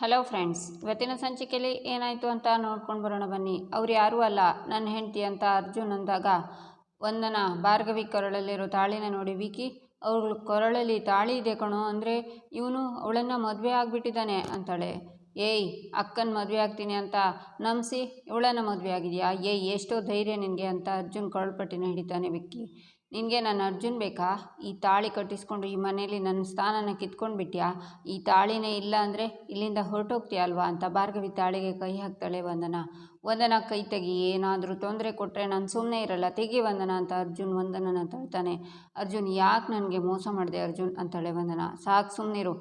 Hello friends, ಇವತ್ತಿನ ಸಂಚಿಕೆಯಲ್ಲಿ ಏನಾಯಿತು ಅಂತ ನೋಡ್ಕೊಂಡು ಬರೋಣ ಬನ್ನಿ. ಅವ್ರು ಯಾರೂ ಅಲ್ಲ ನನ್ನ ಹೆಂಡತಿ ಅಂತ ಅರ್ಜುನ್ ಅಂದಾಗ ಒಂದನ ಭಾರ್ಗವಿ ಕೊರಳಲ್ಲಿರೋ ತಾಳಿನ ನೋಡಿ ವಿಕಿ, ಅವಳು ಕೊರಳಲ್ಲಿ ತಾಳಿ ಇದೆ ಕಣೋ ಅಂದರೆ ಇವನು ಅವಳನ್ನು ಮದುವೆ ಆಗಿಬಿಟ್ಟಿದ್ದಾನೆ ಅಂತಾಳೆ. ಏಯ್, ಅಕ್ಕನ ಮದುವೆ ಆಗ್ತೀನಿ ಅಂತ ನಂಬಿಸಿ ಇವಳನ್ನು ಮದುವೆ ಆಗಿದೆಯಾ? ಏಯ್, ಎಷ್ಟೋ ಧೈರ್ಯ ನಿನಗೆ ಅಂತ ಅರ್ಜುನ್ ಕೊರಳಪಟ್ಟಿನ ಹಿಡಿತಾನೆ ವಿಕ್ಕಿ ನಿನಗೆ ನಾನು ಅರ್ಜುನ್ ಬೇಕಾ? ಈ ತಾಳಿ ಕಟ್ಟಿಸ್ಕೊಂಡು ಈ ಮನೇಲಿ ನನ್ನ ಸ್ಥಾನನ ಕಿತ್ಕೊಂಡು ಬಿಟ್ಟ್ಯಾ ಈ ತಾಳಿನೇ ಇಲ್ಲ ಅಂದರೆ ಇಲ್ಲಿಂದ ಹೊರಟೋಗ್ತೀಯ ಅಲ್ವಾ ಅಂತ ಭಾರ್ಗವಿ ತಾಳಿಗೆ ಕೈ ಹಾಕ್ತಾಳೆ ವಂದನ. ವಂದನ, ಕೈ ತೆಗಿ, ಏನಾದರೂ ತೊಂದರೆ ಕೊಟ್ಟರೆ ನಾನು ಸುಮ್ಮನೆ ಇರಲ್ಲ, ತೆಗಿ ವಂದನ ಅಂತ ಅರ್ಜುನ್ ವಂದನನ ತಳ್ತಾನೆ. ಅರ್ಜುನ್, ಯಾಕೆ ನನಗೆ ಮೋಸ ಮಾಡಿದೆ ಅರ್ಜುನ್? ಅಂತಾಳೆ ವಂದನ. ಸಾಕು ಸುಮ್ಮನಿರು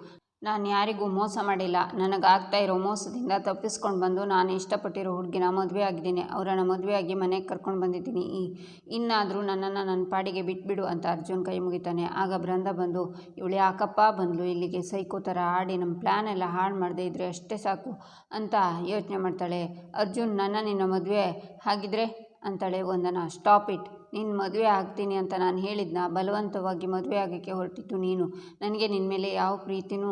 ನಾನು ಯಾರಿಗೂ ಮೋಸ ಮಾಡಿಲ್ಲ. ನನಗಾಗ್ತಾ ಇರೋ ಮೋಸದಿಂದ ತಪ್ಪಿಸ್ಕೊಂಡು ಬಂದು ನಾನು ಇಷ್ಟಪಟ್ಟಿರೋ ಹುಡುಗಿನ ಮದುವೆ ಆಗಿದ್ದೀನಿ. ಅವರನ್ನು ಮದುವೆಯಾಗಿ ಮನೆಗೆ ಕರ್ಕೊಂಡು ಬಂದಿದ್ದೀನಿ. ಇನ್ನಾದರೂ ನನ್ನನ್ನು ನನ್ನ ಪಾಡಿಗೆ ಬಿಟ್ಬಿಡು ಅಂತ ಅರ್ಜುನ್ ಕೈ ಮುಗಿತಾನೆ. ಆಗ ಬೃಂದ ಬಂದು, ಇವಳು ಯಾಕಪ್ಪ ಬಂದಳು ಇಲ್ಲಿಗೆ ಸೈಕೋ ಥರ ಆಡಿ ನಮ್ಮ ಪ್ಲ್ಯಾನ್ ಎಲ್ಲ ಹಾಳು ಮಾಡದೇ ಇದ್ದರೆ ಅಷ್ಟೇ ಸಾಕು ಅಂತ ಯೋಚನೆ ಮಾಡ್ತಾಳೆ. ಅರ್ಜುನ್, ನನ್ನ ನಿನ್ನ ಮದುವೆ ಹಾಗಿದ್ರೆ ಅಂತಾಳೆ. ಒಂದನ್ನು ಸ್ಟಾಪ್ ಇಟ್ ನಿನ್ನ ಮದುವೆ ಆಗ್ತೀನಿ ಅಂತ ನಾನು ಹೇಳಿದ್ನ, ಬಲವಂತವಾಗಿ ಮದುವೆ ಆಗೋಕ್ಕೆ ಹೊರಟಿದ್ದು ನೀನು. ನನಗೆ ನಿನ್ನ ಮೇಲೆ ಯಾವ ಪ್ರೀತಿನೂ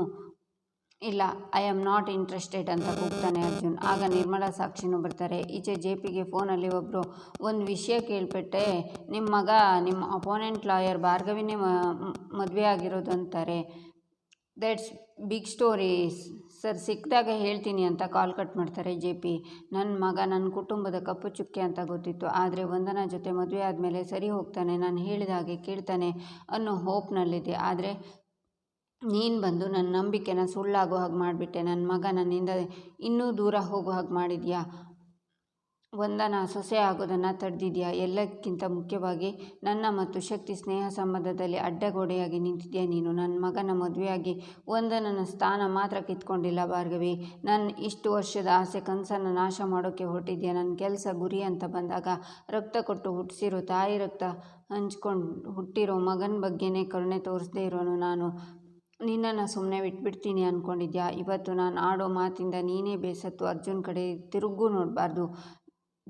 ಇಲ್ಲ. ಐ ಆಮ್ ನಾಟ್ ಇಂಟ್ರೆಸ್ಟೆಡ್ ಅಂತ ಕೂಗ್ತಾನೆ ಅರ್ಜುನ್. ಆಗ ನಿರ್ಮಲಾ ಸಾಕ್ಷಿನೂ ಬರ್ತಾರೆ. ಈಚೆ ಜೆ ಪಿಗೆ ಫೋನಲ್ಲಿ ಒಬ್ಬರು ಒಂದು ವಿಷಯ ಕೇಳ್ಬಿಟ್ಟೆ ನಿಮ್ಮ ಮಗ ನಿಮ್ಮ ಅಪೋನೆಂಟ್ ಲಾಯರ್ ಭಾರ್ಗವಿನೇ ಮದುವೆ ಆಗಿರೋದು ಅಂತಾರೆ. ದಟ್ಸ್ ಬಿಗ್ ಸ್ಟೋರೀಸ್ ಸರ್, ಸಿಕ್ಕಿದಾಗ ಹೇಳ್ತೀನಿ ಅಂತ ಕಾಲ್ ಕಟ್ ಮಾಡ್ತಾರೆ ಜೆ ಪಿ. ನನ್ನ ಮಗ ನನ್ನ ಕುಟುಂಬದ ಕಪ್ಪು ಚುಕ್ಕೆ ಅಂತ ಗೊತ್ತಿತ್ತು. ಆದರೆ ವಂದನಾ ಜೊತೆ ಮದುವೆ ಆದಮೇಲೆ ಸರಿ ಹೋಗ್ತಾನೆ, ನಾನು ಹೇಳಿದ ಹಾಗೆ ಕೇಳ್ತಾನೆ ಅನ್ನೋ ಹೋಪ್ನಲ್ಲಿದೆ ಆದರೆ ನೀನು ಬಂದು ನನ್ನ ನಂಬಿಕೆನ ಸುಳ್ಳಾಗೋ ಹಾಗೆ ಮಾಡಿಬಿಟ್ಟೆ. ನನ್ನ ಮಗ ನನ್ನಿಂದ ಇನ್ನೂ ದೂರ ಹೋಗೋ ಹಾಗೆ ಮಾಡಿದ್ಯಾ? ವಂದನ ಸೊಸೆ ಆಗೋದನ್ನು ತಡೆದಿದ್ಯಾ? ಎಲ್ಲಕ್ಕಿಂತ ಮುಖ್ಯವಾಗಿ ನನ್ನ ಮತ್ತು ಶಕ್ತಿ ಸ್ನೇಹ ಸಂಬಂಧದಲ್ಲಿ ಅಡ್ಡಗೋಡೆಯಾಗಿ ನಿಂತಿದ್ಯಾ ನೀನು? ನನ್ನ ಮಗನ ಮದುವೆಯಾಗಿ ವಂದನನ ಸ್ಥಾನ ಮಾತ್ರ ಕಿತ್ಕೊಂಡಿಲ್ಲ ಭಾರ್ಗವಿ. ನನ್ನ ಇಷ್ಟು ವರ್ಷದ ಆಸೆ ಕನಸನ್ನು ನಾಶ ಮಾಡೋಕ್ಕೆ ಹೊರಟಿದ್ಯಾ? ನನ್ನ ಕೆಲಸ ಗುರಿ ಅಂತ ಬಂದಾಗ ರಕ್ತ ಕೊಟ್ಟು ಹುಟ್ಟಿಸಿರೋ ತಾಯಿ ರಕ್ತ ಹಂಚ್ಕೊಂಡು ಹುಟ್ಟಿರೋ ಮಗನ ಬಗ್ಗೆನೇ ಕರುಣೆ ತೋರಿಸದೇ ಇರೋನು ನಾನು. ನಿನ್ನನ್ನು ಸುಮ್ಮನೆ ಬಿಟ್ಬಿಡ್ತೀನಿ ಅಂದ್ಕೊಂಡಿದ್ಯಾ ಇವತ್ತು ನಾನು ಆಡೋ ಮಾತಿಂದ ನೀನೇ ಬೇಸತ್ತು. ಅರ್ಜುನ್ ಕಡೆ ತಿರುಗೂ ನೋಡಬಾರ್ದು.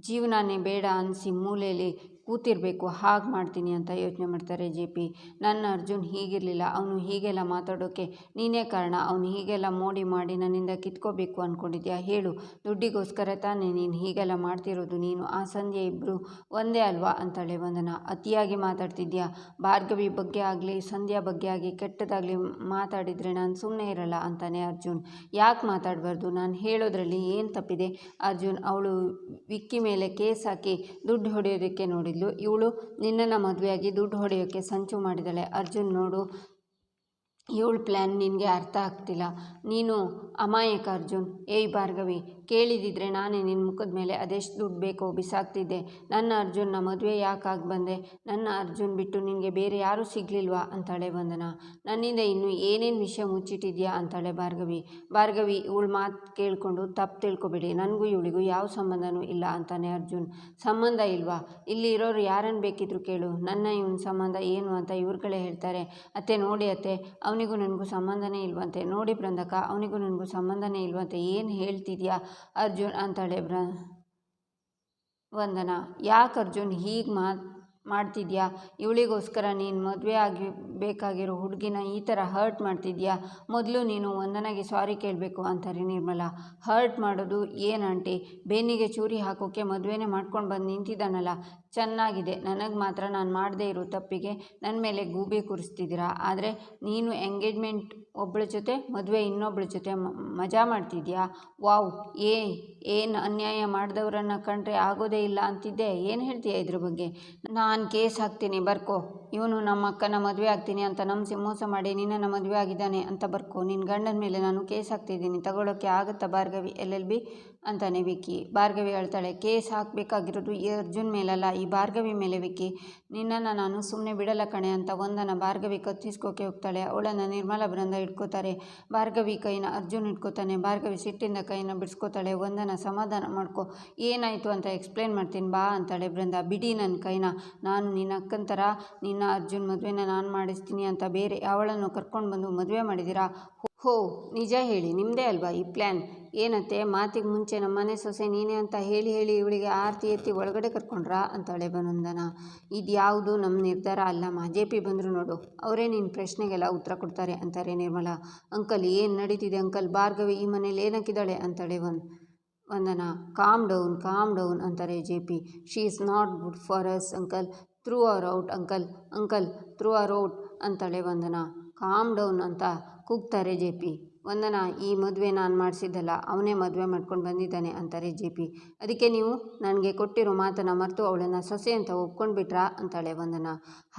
ಜೀವನನೇ ಬೇಡ ಅನಿಸಿ ಮೂಲೆಯಲ್ಲಿ ಕೂತಿರಬೇಕು, ಹಾಗೆ ಮಾಡ್ತೀನಿ ಅಂತ ಯೋಚನೆ ಮಾಡ್ತಾರೆ ಜೆ ಪಿ. ನನ್ನ ಅರ್ಜುನ್ ಹೀಗಿರಲಿಲ್ಲ, ಅವನು ಹೀಗೆಲ್ಲ ಮಾತಾಡೋಕ್ಕೆ ನೀನೇ ಕಾರಣ, ಅವನು ಹೀಗೆಲ್ಲ ಮೋಡಿ ಮಾಡಿ ನನ್ನಿಂದ ಕಿತ್ಕೋಬೇಕು ಅಂದ್ಕೊಂಡಿದ್ಯಾ ಹೇಳು, ದುಡ್ಡಿಗೋಸ್ಕರ ತಾನೇ ನೀನು ಹೀಗೆಲ್ಲ ಮಾಡ್ತಿರೋದು, ನೀನು ಆ ಸಂಧ್ಯೆ ಇಬ್ಬರು ಒಂದೇ ಅಲ್ವಾ? ಅಂತಾಳೆ ವಂದನ. ಅತಿಯಾಗಿ ಮಾತಾಡ್ತಿದ್ಯಾ? ಭಾರ್ಗವಿ ಬಗ್ಗೆ ಆಗಲಿ, ಸಂಧ್ಯಾ ಬಗ್ಗೆ ಆಗಲಿ, ಕೆಟ್ಟದಾಗಲಿ ಮಾತಾಡಿದರೆ ನಾನು ಸುಮ್ಮನೆ ಇರಲ್ಲ ಅಂತಾನೆ ಅರ್ಜುನ್. ಯಾಕೆ ಮಾತಾಡಬಾರ್ದು? ನಾನು ಹೇಳೋದ್ರಲ್ಲಿ ಏನು ತಪ್ಪಿದೆ? ಅರ್ಜುನ್, ಅವಳು ವಿಕ್ಕಿ ಮೇಲೆ ಕೇಸ್ ಹಾಕಿ ದುಡ್ಡು ಹೊಡೆಯೋದಕ್ಕೆ ನೋಡಿದ್ಲು ಇವಳು ನಿನ್ನನ್ನು ಮದುವೆಯಾಗಿ ದುಡ್ಡು ಹೊಡೆಯೋಕ್ಕೆ ಸಂಚು ಮಾಡಿದಾಳೆ. ಅರ್ಜುನ್ ನೋಡು ಇವಳು ಪ್ಲ್ಯಾನ್ ನಿನಗೆ ಅರ್ಥ ಆಗ್ತಿಲ್ಲ. ನೀನು ಅಮಾಯಕ ಅರ್ಜುನ್. ಏಯ್ ಭಾರ್ಗವಿ, ಕೇಳಿದಿದ್ರೆ ನಾನೇ ನಿನ್ನ ಮುಖದ ಮೇಲೆ ಅದೆಷ್ಟು ದುಡ್ಡು ಬೇಕೋ ಬಿಸಾಕ್ತಿದ್ದೆ. ನನ್ನ ಅರ್ಜುನ್ನ ಮದುವೆ ಯಾಕಾಗಿ ಬಂದೆ? ನನ್ನ ಅರ್ಜುನ್ ಬಿಟ್ಟು ನಿನಗೆ ಬೇರೆ ಯಾರೂ ಸಿಗಲಿಲ್ವಾ? ಅಂತಾಳೆ ವಂದನ. ನನ್ನಿಂದ ಇನ್ನೂ ಏನೇನು ವಿಷಯ ಮುಚ್ಚಿಟ್ಟಿದ್ಯಾ? ಅಂತಾಳೆ ಭಾರ್ಗವಿ. ಭಾರ್ಗವಿ, ಇವಳು ಮಾತು ಕೇಳಿಕೊಂಡು ತಪ್ಪು ತಿಳ್ಕೊಬೇಡಿ. ನನಗೂ ಇವಳಿಗೂ ಯಾವ ಸಂಬಂಧನೂ ಇಲ್ಲ ಅಂತಾನೆ ಅರ್ಜುನ್. ಸಂಬಂಧ ಇಲ್ವಾ? ಇಲ್ಲಿ ಇರೋರು ಯಾರನ್ನು ಬೇಕಿದ್ರು ಕೇಳು. ನನ್ನ ಇವನ ಸಂಬಂಧ ಏನು ಅಂತ ಇವ್ರುಗಳೇ ಹೇಳ್ತಾರೆ. ಅತ್ತೆ, ನೋಡಿ ಅತ್ತೆ. ಅವನಿಗೂ ನನಗೂ ಸಂಬಂಧನೇ ಇಲ್ವಂತೆ. ನೋಡಿ ಬೃಂದಕ, ಅವನಿಗೂ ನನಗೂ ಸಂಬಂಧನೇ ಇಲ್ವಂತೆ. ಏನು ಹೇಳ್ತಿದ್ಯಾ ಅರ್ಜುನ್ ಅಂತಾಳೆ ಬ್ರ, ವಂದನ. ಯಾಕೆ ಅರ್ಜುನ್ ಹೀಗೆ ಮಾ, ಮಾಡ್ತಿದ್ಯಾ? ಇವಳಿಗೋಸ್ಕರ ನೀನು ಮದುವೆ ಆಗಿ ಬೇಕಾಗಿರೋ ಹುಡುಗಿನ ಈ ಥರ ಹರ್ಟ್ ಮಾಡ್ತಿದ್ಯಾ? ಮೊದಲು ನೀನು ವಂದನಾಗೆ ಸಾರಿ ಕೇಳಬೇಕು ಅಂತಾರೆ ನಿರ್ಮಲಾ. ಹರ್ಟ್ ಮಾಡೋದು ಏನು ಆಂಟಿ? ಬೆನ್ನಿಗೆ ಚೂರಿ ಹಾಕೋಕ್ಕೆ ಮದುವೆನೇ ಮಾಡ್ಕೊಂಡು ಬಂದು ನಿಂತಿದ್ದಾನಲ್ಲ. ಚೆನ್ನಾಗಿದೆ. ನನಗೆ ಮಾತ್ರ ನಾನು ಮಾಡದೇ ಇರೋ ತಪ್ಪಿಗೆ ನನ್ನ ಮೇಲೆ ಗೂಬೆ ಕೂರಿಸ್ತಿದ್ದೀರಾ? ಆದರೆ ನೀನು ಎಂಗೇಜ್ಮೆಂಟ್ ಒಬ್ಬಳ ಜೊತೆ, ಮದುವೆ ಇನ್ನೊಬ್ಬಳ ಜೊತೆ ಮಜಾ ಮಾಡ್ತಿದ್ಯಾ? ವಾವ್, ಏ, ಏನು ಅನ್ಯಾಯ ಮಾಡಿದವ್ರನ್ನ ಕಂಡ್ರೆ ಆಗೋದೇ ಇಲ್ಲ ಅಂತಿದ್ದೆ. ಏನು ಹೇಳ್ತೀಯ ಇದ್ರ ಬಗ್ಗೆ? ನಾನು ಕೇಸ್ ಹಾಕ್ತೀನಿ, ಬರ್ಕೋ. ಇವನು ನಮ್ಮ ಅಕ್ಕನ ಮದುವೆ ಆಗ್ತೀನಿ ಅಂತ ನಂಬಿಸಿ ಮೋಸ ಮಾಡಿ ನಿನ್ನನ್ನು ಮದುವೆ ಆಗಿದ್ದಾನೆ ಅಂತ ಬರ್ಕೋ. ನಿನ್ನ ಗಂಡನ ಮೇಲೆ ನಾನು ಕೇಸ್ ಹಾಕ್ತಿದ್ದೀನಿ. ತಗೊಳ್ಳೋಕ್ಕೆ ಆಗುತ್ತಾ ಭಾರ್ಗವಿ? L L B? ಅಂತಾನೆ ವಿಕ್ಕಿ. ಭಾರ್ಗವಿ ಹೇಳ್ತಾಳೆ, ಕೇಸ್ ಹಾಕಬೇಕಾಗಿರೋದು ಈ ಅರ್ಜುನ್ ಮೇಲಲ್ಲ, ಈ ಭಾರ್ಗವಿ ಮೇಲೆ ವಿಕ್ಕಿ. ನಿನ್ನನ್ನು ನಾನು ಸುಮ್ಮನೆ ಬಿಡಲ್ಲ ಕಣೆ ಅಂತ ಒಂದನ್ನು ಭಾರ್ಗವಿ ಕತ್ತಿಸ್ಕೋಕೆ ಹೋಗ್ತಾಳೆ. ಅವಳನ್ನು ನಿರ್ಮಲ ಬೃಂದ ಇಟ್ಕೋತಾರೆ ಭಾರ್ಗವಿ ಕೈನ ಅರ್ಜುನ್ ಇಟ್ಕೋತಾನೆ ಭಾರ್ಗವಿ ಸಿಟ್ಟಿಂದ ಕೈನ ಬಿಡಿಸ್ಕೋತಾಳೆ. ಒಂದನ್ನು ಸಮಾಧಾನ ಮಾಡ್ಕೊ. ಏನಾಯಿತು ಅಂತ ಎಕ್ಸ್ಪ್ಲೇನ್ ಮಾಡ್ತೀನಿ ಬಾ ಅಂತಾಳೆ ಬೃಂದ ಬಿಡಿ ನನ್ನ ಕೈನ. ನಾನು ನಿನ್ನ ಅಕ್ಕಂತರ ಥರ ನಿನ್ನ ಅರ್ಜುನ್ ಮದುವೆನ ನಾನು ಮಾಡಿಸ್ತೀನಿ ಅಂತ ಬೇರೆ ಅವಳನ್ನು ಕರ್ಕೊಂಡು ಬಂದು ಮದುವೆ ಮಾಡಿದ್ದೀರಾ ಹೋ, ನಿಜ ಹೇಳಿ ನಿಮ್ಮದೇ ಅಲ್ವಾ ಈ ಪ್ಲ್ಯಾನ್ ಏನತ್ತೆ, ಮಾತಿಗೆ ಮುಂಚೆ ನಮ್ಮನೆ ಸೊಸೆ ನೀನೇ ಅಂತ ಹೇಳಿ ಹೇಳಿ ಇವಳಿಗೆ ಆರತಿ ಎತ್ತಿ ಒಳಗಡೆ ಕರ್ಕೊಂಡ್ರಾ? ಅಂತಾಳೆ ಬನಂದನ. ಇದು ಯಾವುದು ನಮ್ಮ ನಿರ್ಧಾರ ಅಲ್ಲಮ್ಮ ಜೆ ಪಿ ಬಂದರು ನೋಡು. ಅವರೇ ನಿನ್ನ ಪ್ರಶ್ನೆಗೆಲ್ಲ ಉತ್ತರ ಕೊಡ್ತಾರೆ ಅಂತಾರೆ ನಿರ್ಮಲಾ. ಅಂಕಲ್, ಏನು ನಡೀತಿದೆ ಅಂಕಲ್? ಭಾರ್ಗವಿ ಈ ಮನೇಲಿ ಏನಕ್ಕಿದ್ದಾಳೆ? ಅಂತಾಳೆ ಒಂದು Vandana. Calm down calm down ಅಂತಾರೆ J P. She is not good for us uncle throw her out uncle uncle throw her out ಅಂತಾಳೆ ವಂದನಾ. ಕಾಮ್ ಡೌನ್ ಅಂತ ಕೂಗ್ತಾರೆ ಜೆ ಪಿ. ವಂದನ ಈ ಮದುವೆ ನಾನು ಮಾಡಿಸಿದ್ದಲ್ಲ, ಅವನೇ ಮದುವೆ ಮಾಡ್ಕೊಂಡು ಬಂದಿದ್ದಾನೆ ಅಂತಾರೆ ಜೆ ಪಿ. ಅದಕ್ಕೆ ನೀವು ನನಗೆ ಕೊಟ್ಟಿರೋ ಮಾತನ್ನು ಮರೆತು ಅವಳನ್ನು ಸೊಸೆ ಅಂತ ಒಪ್ಕೊಂಡ್ಬಿಟ್ರಾ? ಅಂತಾಳೆ ವಂದನ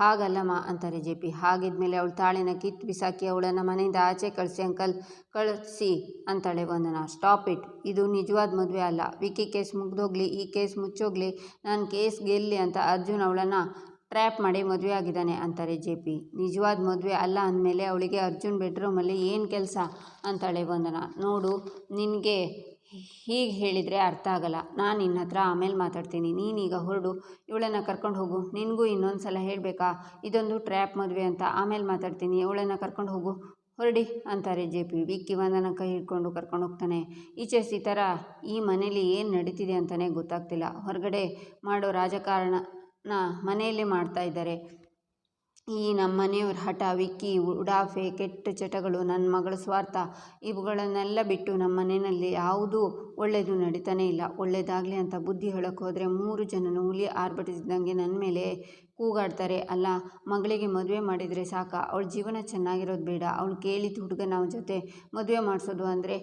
ಹಾಗಲ್ಲಮ್ಮ, ಅಂತಾರೆ ಜೆ ಪಿ. ಹಾಗಿದ್ಮೇಲೆ ಅವಳು ತಾಳಿನ ಕಿತ್ತು ಬಿಸಾಕಿ ಅವಳನ್ನು ಮನೆಯಿಂದ ಆಚೆ ಕಳಿಸಿ, ಅಂಕಲ್ ಕಳಿಸಿ, ಅಂತಾಳೆ ವಂದನ ಸ್ಟಾಪ್ ಇಟ್ ಇದು ನಿಜವಾದ ಮದುವೆ ಅಲ್ಲ. ವಿಕಿ ಕೇಸ್ ಮುಗ್ದೋಗ್ಲಿ, ಈ ಕೇಸ್ ಮುಚ್ಚೋಗ್ಲಿ, ನಾನು ಕೇಸ್ ಗೆಲ್ಲಿ ಅಂತ ಅರ್ಜುನ್ ಅವಳನ್ನು ಟ್ರ್ಯಾಪ್ ಮಾಡಿ ಮದುವೆ ಆಗಿದ್ದಾನೆ ಅಂತಾರೆ ಜೆ ಪಿ. ನಿಜವಾದ ಮದುವೆ ಅಲ್ಲ ಅಂದಮೇಲೆ ಅವಳಿಗೆ ಅರ್ಜುನ್ ಬೆಡ್ರೂಮಲ್ಲಿ ಏನು ಕೆಲಸ? ಅಂತಾಳೆ ವಂದನ. ನೋಡು, ನಿನಗೆ ಹೀಗೆ ಹೇಳಿದರೆ ಅರ್ಥ ಆಗಲ್ಲ. ನಾನು ನಿನ್ನ ಹತ್ರ ಆಮೇಲೆ ಮಾತಾಡ್ತೀನಿ. ನೀನೀಗ ಹೊರಡು, ಇವಳನ್ನು ಕರ್ಕೊಂಡು ಹೋಗು. ನಿನಗೂ ಇನ್ನೊಂದು ಸಲ ಹೇಳಬೇಕಾ? ಇದೊಂದು ಟ್ರ್ಯಾಪ್ ಮದುವೆ ಅಂತ ಆಮೇಲೆ ಮಾತಾಡ್ತೀನಿ. ಇವಳನ್ನು ಕರ್ಕೊಂಡು ಹೋಗು. ಹೊರಡಿ, ಅಂತಾರೆ ಜೆ ಪಿ. ವಿಕ್ಕಿ ವಂದನ ಕೈ ಹಿಡ್ಕೊಂಡು ಕರ್ಕೊಂಡು ಹೋಗ್ತಾನೆ. ಈಚೆ ಸೀತಾರ, ಈ ಮನೇಲಿ ಏನು ನಡೀತಿದೆ ಅಂತಲೇ ಗೊತ್ತಾಗ್ತಿಲ್ಲ. ಹೊರಗಡೆ ಮಾಡೋ ರಾಜಕಾರಣನ ಮನೆಯಲ್ಲೇ ಮಾಡ್ತಾ ಇದ್ದಾರೆ. ಈ ನಮ್ಮ ಮನೆಯವ್ರ ಹಠ, ವಿಕ್ಕಿ, ಉಡಾಫೆ, ಕೆಟ್ಟ ಚಟಗಳು ನನ್ನ ಮಗಳ ಸ್ವಾರ್ಥ ಇವುಗಳನ್ನೆಲ್ಲ ಬಿಟ್ಟು ನಮ್ಮ ಮನೆಯಲ್ಲಿ ಯಾವುದೂ ಒಳ್ಳೆಯದು ನಡೀತಾನೇ ಇಲ್ಲ. ಒಳ್ಳೆಯದಾಗಲಿ ಅಂತ ಬುದ್ಧಿ ಹೇಳೋಕ್ಕೆ ಹೋದರೆ ಮೂರು ಜನನು ಹುಲಿ ಆರ್ಭಟಿಸಿದಂಗೆ ನನ್ನ ಮೇಲೆ ಕೂಗಾಡ್ತಾರೆ. ಅಲ್ಲ, ಮಗಳಿಗೆ ಮದುವೆ ಮಾಡಿದರೆ ಸಾಕ. ಅವಳ ಜೀವನ ಚೆನ್ನಾಗಿರೋದು ಬೇಡ. ಅವಳು ಕೇಳಿದ ಹುಡುಗನ ಜೊತೆ ಮದುವೆ ಮಾಡಿಸೋದು ಅಂದರೆ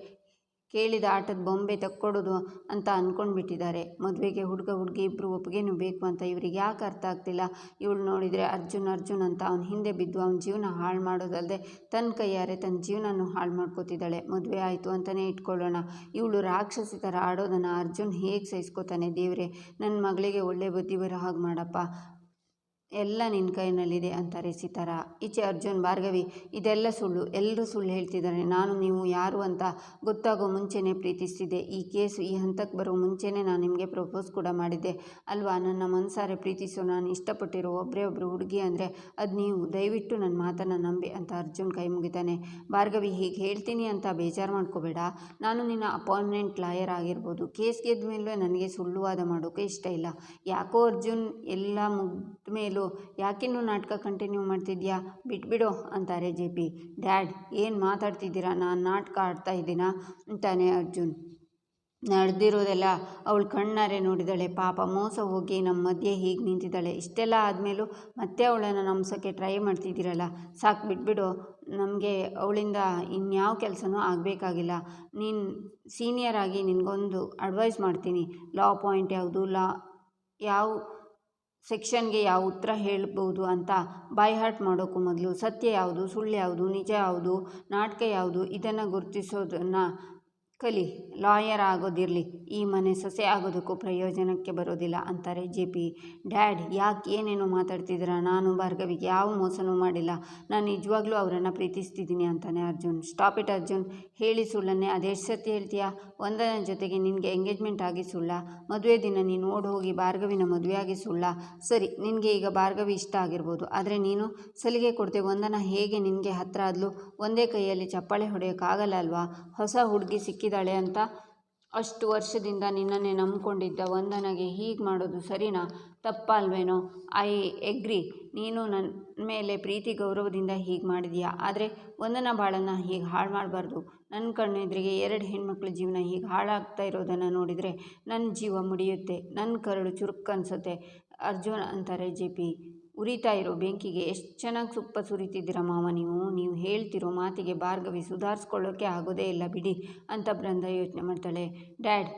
ಕೇಳಿದ ಆಟದ ಬೊಂಬೆ ತಕ್ಕೊಡೋದು ಅಂತ ಅಂದ್ಕೊಂಡ್ಬಿಟ್ಟಿದ್ದಾರೆ ಮದುವೆಗೆ ಹುಡುಗ ಹುಡುಗಿ ಇಬ್ಬರು ಒಪ್ಪಿಗೆನೂ ಬೇಕು ಅಂತ ಇವ್ರಿಗೆ ಯಾಕೆ ಅರ್ಥ ಆಗ್ತಿಲ್ಲ? ಇವಳು ನೋಡಿದರೆ ಅರ್ಜುನ್ ಅರ್ಜುನ್ ಅಂತ ಅವ್ನ ಹಿಂದೆ ಬಿದ್ದು ಅವ್ನ ಜೀವನ ಹಾಳು ಮಾಡೋದಲ್ಲದೆ ತನ್ನ ಕೈಯಾರೆ ತನ್ನ ಜೀವನನೂ ಹಾಳು ಮಾಡ್ಕೋತಿದ್ದಾಳೆ. ಮದುವೆ ಆಯಿತು ಅಂತಲೇ ಇಟ್ಕೊಳ್ಳೋಣ. ಇವಳು ರಾಕ್ಷಸಿ ಥರ ಆಡೋದನ್ನು ಅರ್ಜುನ್ ಹೇಗೆ ಸಹಿಸ್ಕೋತಾನೆ ದೇವರೇ? ನನ್ನ ಮಗಳಿಗೆ ಒಳ್ಳೆ ಬುದ್ಧಿ ಬರೋ ಹಾಗೆ ಮಾಡಪ್ಪ. ಎಲ್ಲ ನಿನ್ನ ಕೈನಲ್ಲಿದೆ ಅಂತಾರೆ ಸಿತಾರ ಈಚೆ ಅರ್ಜುನ್, ಭಾರ್ಗವಿ, ಇದೆಲ್ಲ ಸುಳ್ಳು. ಎಲ್ಲರೂ ಸುಳ್ಳು ಹೇಳ್ತಿದ್ದಾರೆ. ನಾನು, ನೀವು ಯಾರು ಅಂತ ಗೊತ್ತಾಗೋ ಮುಂಚೆನೇ ಪ್ರೀತಿಸ್ತಿದ್ದೆ. ಈ ಕೇಸು, ಈ ಹಂತಕ್ಕೆ ಬರೋ ಮುಂಚೆನೇ ನಾನು ನಿಮಗೆ ಪ್ರಪೋಸ್ ಕೂಡ ಮಾಡಿದ್ದೆ. ಅಲ್ವಾ? ನನ್ನ ಮನಸಾರೆ ಪ್ರೀತಿಸೋ ನಾನು ಇಷ್ಟಪಟ್ಟಿರೋ ಒಬ್ಬರೇ ಒಬ್ಬರು ಹುಡುಗಿ ಅಂದರೆ ಅದು ನೀವು. ದಯವಿಟ್ಟು ನನ್ನ ಮಾತನ್ನು ನಂಬಿ ಅಂತ ಅರ್ಜುನ್ ಕೈ ಮುಗಿತಾನೆ. ಭಾರ್ಗವಿ, ಹೀಗೆ ಹೇಳ್ತೀನಿ ಅಂತ ಬೇಜಾರು ಮಾಡ್ಕೋಬೇಡ. ನಾನು ನಿನ್ನ ಅಪಾಯಿಂಟ್ಮೆಂಟ್ ಲಾಯರ್ ಆಗಿರ್ಬೋದು. ಕೇಸ್ ಗೆದ್ದ ಮೇಲೂ ನನಗೆ ಸುಳ್ಳುವಾದ ಮಾಡೋಕ್ಕೆ ಇಷ್ಟ ಇಲ್ಲ. ಯಾಕೋ ಅರ್ಜುನ್ ಎಲ್ಲ ಮುಗಿದ ಮೇಲೂ ಯಾಕಿನ್ನೂ ನಾಟಕ ಕಂಟಿನ್ಯೂ ಮಾಡ್ತಿದ್ಯಾ? ಬಿಟ್ಬಿಡು, ಅಂತಾರೆ ಜೆ ಪಿ. ಡ್ಯಾಡ್, ಏನು ಮಾತಾಡ್ತಿದ್ದೀರಾ? ನಾನು ನಾಟಕ ಆಡ್ತಾ ಇದ್ದೀನಾ? ಅಂತಾನೆ ಅರ್ಜುನ್. ನಡೆದಿರೋದೆಲ್ಲ ಅವಳು ಕಣ್ಣಾರೆ ನೋಡಿದಾಳೆ. ಪಾಪ ಮೋಸ ಹೋಗಿ ನಮ್ಮ ಮಧ್ಯೆ ಹೀಗೆ ನಿಂತಿದ್ದಾಳೆ. ಇಷ್ಟೆಲ್ಲ ಆದಮೇಲೂ ಮತ್ತೆ ಅವಳನ್ನು ನಂಬಿಸೋಕ್ಕೆ ಟ್ರೈ ಮಾಡ್ತಿದ್ದೀರಲ್ಲ. ಸಾಕು, ಬಿಟ್ಬಿಡು. ನಮಗೆ ಅವಳಿಂದ ಇನ್ಯಾವ ಕೆಲಸನೂ ಆಗಬೇಕಾಗಿಲ್ಲ. ನೀನು ಸೀನಿಯರ್ ಆಗಿ ನಿನಗೊಂದು ಅಡ್ವೈಸ್ ಮಾಡ್ತೀನಿ. ಲಾ ಪಾಯಿಂಟ್ ಯಾವುದು? ಲಾ ಯಾವ ಸೆಕ್ಷನ್ಗೆ ಯಾವ ಉತ್ತರ ಹೇಳ್ಬೋದು ಅಂತ ಬೈ ಹಾರ್ಟ್ ಮಾಡೋಕ್ಕೂ ಮೊದಲು ಸತ್ಯ ಯಾವುದು, ಸುಳ್ಳು ಯಾವುದು, ನಿಜ ಯಾವುದು, ನಾಟಕ ಯಾವುದು ಇದನ್ನು ಗುರುತಿಸೋದನ್ನು ಕಲಿ, ಲಾಯರ್ ಆಗೋದಿರಲಿ, ಈ ಮನೆ ಸೊಸೆ ಆಗೋದಕ್ಕೂ ಪ್ರಯೋಜನಕ್ಕೆ ಬರೋದಿಲ್ಲ ಅಂತಾರೆ ಜೆ ಪಿ. ಡ್ಯಾಡ್, ಯಾಕೆ ಏನೇನೋ ಮಾತಾಡ್ತಿದ್ದೀರಾ? ನಾನು ಭಾರ್ಗವಿಗೆ ಯಾವ ಮೋಸನೂ ಮಾಡಿಲ್ಲ. ನಾನು ನಿಜವಾಗ್ಲೂ ಅವರನ್ನು ಪ್ರೀತಿಸ್ತಿದ್ದೀನಿ ಅಂತಾನೆ ಅರ್ಜುನ್. Stop it Arjun. ಹೇಳಿ ಸುಳ್ಳನ್ನೇ. ಅದೆಷ್ಟು ಸತಿ ಹೇಳ್ತೀಯಾ? ಒಂದನ ಜೊತೆಗೆ ನಿನಗೆ ಎಂಗೇಜ್ಮೆಂಟ್ ಆಗಿ ಸುಳ್ಳ. ಮದುವೆ ದಿನ ನೀನು ಓಡಿ ಹೋಗಿ ಭಾರ್ಗವಿನ ಮದುವೆಯಾಗಿ ಸುಳ್ಳ. ಸರಿ, ನಿನಗೆ ಈಗ ಭಾರ್ಗವಿ ಇಷ್ಟ ಆಗಿರ್ಬೋದು. ಆದರೆ ನೀನು ಸಲಿಗೆ ಕೊಡ್ತೆ ಒಂದನ ಹೇಗೆ ನಿನಗೆ ಹತ್ರ ಆದಲು? ಒಂದೇ ಕೈಯಲ್ಲಿ ಚಪ್ಪಾಳೆ ಹೊಡೆಯೋಕ್ಕಾಗಲ್ಲ ಅಲ್ವಾ? ಹೊಸ ಹುಡುಗಿ ಸಿಕ್ಕಿದ್ದಾಳೆ ಅಂತ ಅಷ್ಟು ವರ್ಷದಿಂದ ನಿನ್ನನ್ನೇ ನಂಬ್ಕೊಂಡಿದ್ದ ವಂದನಗೆ ಹೀಗೆ ಮಾಡೋದು ಸರಿನಾ? ತಪ್ಪಲ್ವೇನೋ? I agree. ನೀನು ನನ್ನ ಮೇಲೆ ಪ್ರೀತಿ ಗೌರವದಿಂದ ಹೀಗೆ ಮಾಡಿದೀಯಾ? ಆದರೆ ವಂದನ ಬಾಳನ್ನು ಹೀಗೆ ಹಾಳು ಮಾಡಬಾರ್ದು. ನನ್ನ ಕಣ್ಣೆದುರಿಗೆ ಎರಡು ಹೆಣ್ಮಕ್ಳ ಜೀವನ ಹೀಗೆ ಹಾಳಾಗ್ತಾ ಇರೋದನ್ನು ನೋಡಿದರೆ ನನ್ನ ಜೀವ ಮುಡಿಯುತ್ತೆ. ನನ್ನ ಕರಳು ಚುರುಕು ಅನಿಸುತ್ತೆ. ಅರ್ಜುನ್ ಅಂತಾರೆ ಜೆ ಪಿ. ಉರಿತಾ ಇರೋ ಬೆಂಕಿಗೆ ಎಷ್ಟು ಚೆನ್ನಾಗಿ ಸುಪ್ಪ ಸುರಿತಿದ್ದೀರ ಮಾವ ನೀವು? ನೀವು ಹೇಳ್ತಿರೋ ಮಾತಿಗೆ ಭಾರ್ಗವಿ ಸುಧಾರಿಸ್ಕೊಳ್ಳೋಕೆ ಆಗೋದೇ ಇಲ್ಲ ಬಿಡಿ ಅಂತ ಬೃಂದ ಯೋಚನೆ ಮಾಡ್ತಾಳೆ. ಡ್ಯಾಡ್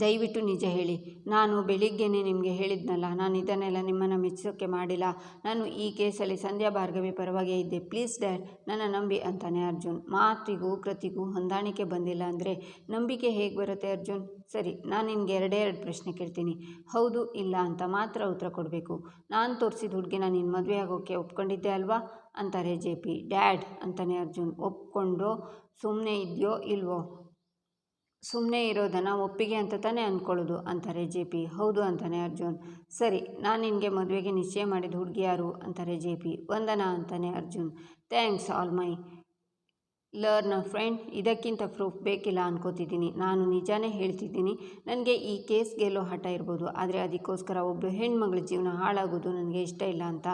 ದಯವಿಟ್ಟು ನಿಜ ಹೇಳಿ. ನಾನು ಬೆಳಿಗ್ಗೆನೇ ನಿಮಗೆ ಹೇಳಿದ್ನಲ್ಲ, ನಾನು ಇದನ್ನೆಲ್ಲ ನಿಮ್ಮನ್ನು ಮೆಚ್ಚೋಕ್ಕೆ ಮಾಡಿಲ್ಲ. ನಾನು ಈ ಕೇಸಲ್ಲಿ ಸಂಧ್ಯಾ ಭಾರ್ಗವಿ ಪರವಾಗೇ ಇದ್ದೆ. ಪ್ಲೀಸ್ ಡ್ಯಾಡ್, ನನ್ನ ನಂಬಿ ಅಂತಾನೆ ಅರ್ಜುನ್. ಮಾತಿಗೂ ಕೃತಿಗೂ ಹೊಂದಾಣಿಕೆ ಬಂದಿಲ್ಲ ಅಂದರೆ ನಂಬಿಕೆ ಹೇಗೆ ಬರುತ್ತೆ ಅರ್ಜುನ್? ಸರಿ, ನಾನು ನಿನಗೆ ಎರಡೇ ಎರಡು ಪ್ರಶ್ನೆ ಕೇಳ್ತೀನಿ. ಹೌದು, ಇಲ್ಲ ಅಂತ ಮಾತ್ರ ಉತ್ತರ ಕೊಡಬೇಕು. ನಾನು ತೋರಿಸಿದ ಹುಡುಗಿನ ನೀನು ಮದುವೆ ಆಗೋಕ್ಕೆ ಒಪ್ಕೊಂಡಿದ್ದೆ ಅಲ್ವಾ? ಅಂತಾರೆ ಜೆ ಪಿ. ಡ್ಯಾಡ್, ಅಂತಾನೆ ಅರ್ಜುನ್. ಒಪ್ಕೊಂಡು ಸುಮ್ಮನೆ ಇದೆಯೋ ಇಲ್ವೋ? ಸುಮ್ಮನೆ ಇರೋದನ್ನು ಒಪ್ಪಿಗೆ ಅಂತ ತಾನೇ ಅಂದ್ಕೊಳ್ಳೋದು ಅಂತಾರೆ ಜೆ ಪಿ. ಹೌದು ಅಂತಾನೆ ಅರ್ಜುನ್. ಸರಿ, ನಾನು ನಿನಗೆ ಮದುವೆಗೆ ನಿಶ್ಚಯ ಮಾಡಿದ ಹುಡುಗಿ ಯಾರು? ಅಂತಾರೆ ಜೆ ಪಿ. ವಂದನಾ ಅಂತಾನೆ Arjun. Thanks all my learn friend. ಇದಕ್ಕಿಂತ ಪ್ರೂಫ್ ಬೇಕಿಲ್ಲ ಅನ್ಕೋತಿದ್ದೀನಿ. ನಾನು ನಿಜಾನೇ ಹೇಳ್ತಿದ್ದೀನಿ, ನನಗೆ ಈ ಕೇಸ್ ಗೆಲ್ಲೋ ಹಠ ಇರ್ಬೋದು. ಆದರೆ ಅದಕ್ಕೋಸ್ಕರ ಒಬ್ಬ ಹೆಣ್ಮಗಳ ಜೀವನ ಹಾಳಾಗೋದು ನನಗೆ ಇಷ್ಟ ಇಲ್ಲ ಅಂತ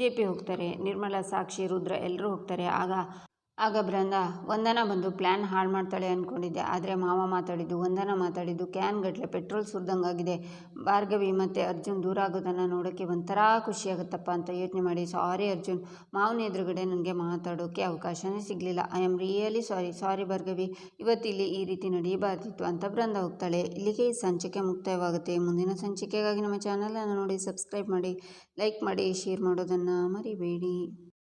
ಜೆ ಪಿ ಹೋಗ್ತಾರೆ. ನಿರ್ಮಲಾ, ಸಾಕ್ಷಿ, ರುದ್ರ ಎಲ್ಲರೂ ಹೋಗ್ತಾರೆ. ಆಗ ಆಗ ಬೃಂದ ವಂದನ ಬಂದು ಪ್ಲ್ಯಾನ್ ಹಾಳು ಮಾಡ್ತಾಳೆ ಅಂದ್ಕೊಂಡಿದ್ದೆ ಆದರೆ ಮಾವ ಮಾತಾಡಿದ್ದು ವಂದನ ಮಾತಾಡಿದ್ದು ಕ್ಯಾನ್ ಗಟ್ಟಲೆ ಪೆಟ್ರೋಲ್ ಸುರಿದಂಗಾಗಿದೆ. ಭಾರ್ಗವಿ ಮತ್ತು ಅರ್ಜುನ್ ದೂರ ಆಗೋದನ್ನು ನೋಡೋಕ್ಕೆ ಒಂಥರ ಖುಷಿಯಾಗುತ್ತಪ್ಪ ಅಂತ ಯೋಚನೆ ಮಾಡಿ, ಸಾರಿ ಅರ್ಜುನ್, ಮಾವನ ಎದುರುಗಡೆ ನನಗೆ ಮಾತಾಡೋಕ್ಕೆ ಅವಕಾಶವೇ ಸಿಗಲಿಲ್ಲ. I am really sorry sorry Bhargavi ಇವತ್ತಿಲ್ಲಿ ಈ ರೀತಿ ನಡೆಯಬಾರ್ದಿತ್ತು ಅಂತ ಬೃಂದ ಹೋಗ್ತಾಳೆ. ಇಲ್ಲಿಗೆ ಸಂಚಿಕೆ ಮುಕ್ತಾಯವಾಗುತ್ತೆ. ಮುಂದಿನ ಸಂಚಿಕೆಗಾಗಿ ನಮ್ಮ ಚಾನಲನ್ನು ನೋಡಿ, ಸಬ್ಸ್ಕ್ರೈಬ್ ಮಾಡಿ, ಲೈಕ್ ಮಾಡಿ, ಶೇರ್ ಮಾಡೋದನ್ನು ಮರಿಬೇಡಿ.